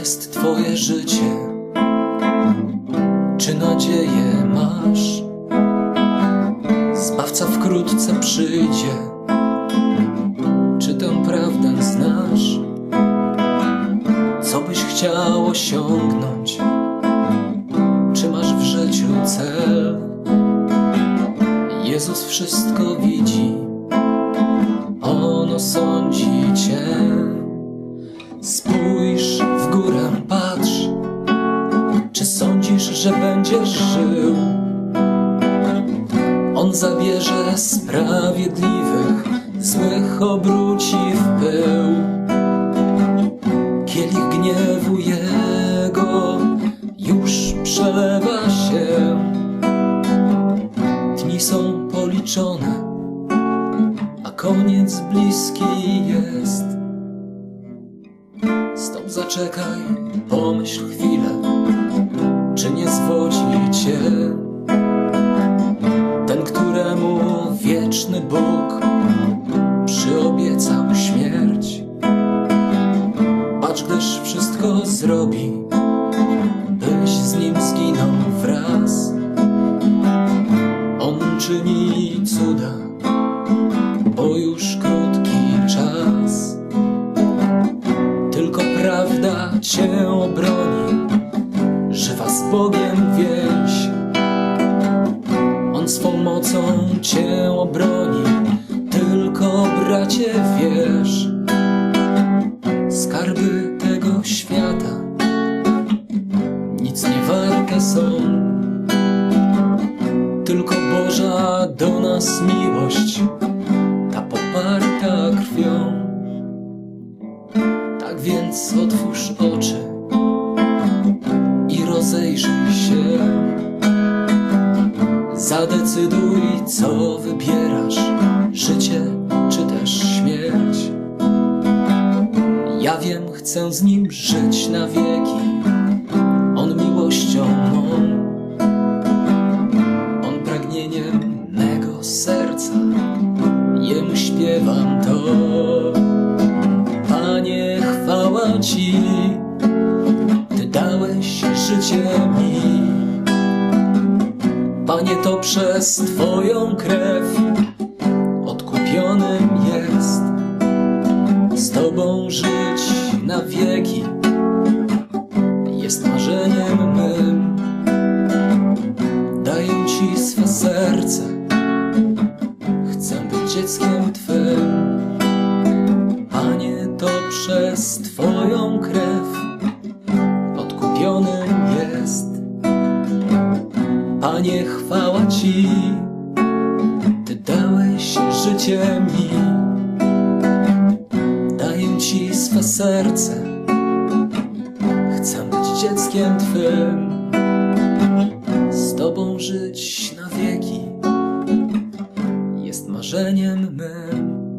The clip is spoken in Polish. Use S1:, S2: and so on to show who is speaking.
S1: jest Twoje życie? Czy nadzieję masz? Zbawca wkrótce przyjdzie. Czy tę prawdę znasz? Co byś chciał osiągnąć? Czy masz w życiu cel? Jezus wszystko widzi, On osądzi cię. Będziesz żył? On zabierze sprawiedliwych, złych obróci w pył. Kielich gniewu Jego już przelewa się. Dni są policzone, a koniec bliski jest. Stop, zaczekaj, pomyśl chwilę, zwodzi cię ten, któremu wieczny Bóg przyobiecał śmierć. Patrz, gdyż wszystko zrobi, byś z nim zginął wraz. On czyni cuda, bo już krótki czas. Tylko prawda cię obroni, żywa z Bogiem bracie wiesz. Skarby tego świata nic nie warte są. Tylko Boża do nas miłość, ta poparta krwią. Tak więc otwórz oczy i rozejrzyj się. Zadecyduj, co wybierasz: życie czy też śmierć. Ja wiem, chcę z nim żyć na wieki. On miłością mą, on pragnieniem mego serca. Jemu śpiewam to. Panie, chwała Ci, Ty dałeś życie mi. Panie, to przez Twoją krew jest. Z Tobą żyć na wieki jest marzeniem mym. Daję Ci swe serce, chcę być dzieckiem Twym. Panie, to przez Twoją krew odkupionym jest. Panie, chwała Ci, życie mi. Daję Ci swe serce, chcę być dzieckiem Twym, z Tobą żyć na wieki, jest marzeniem mym.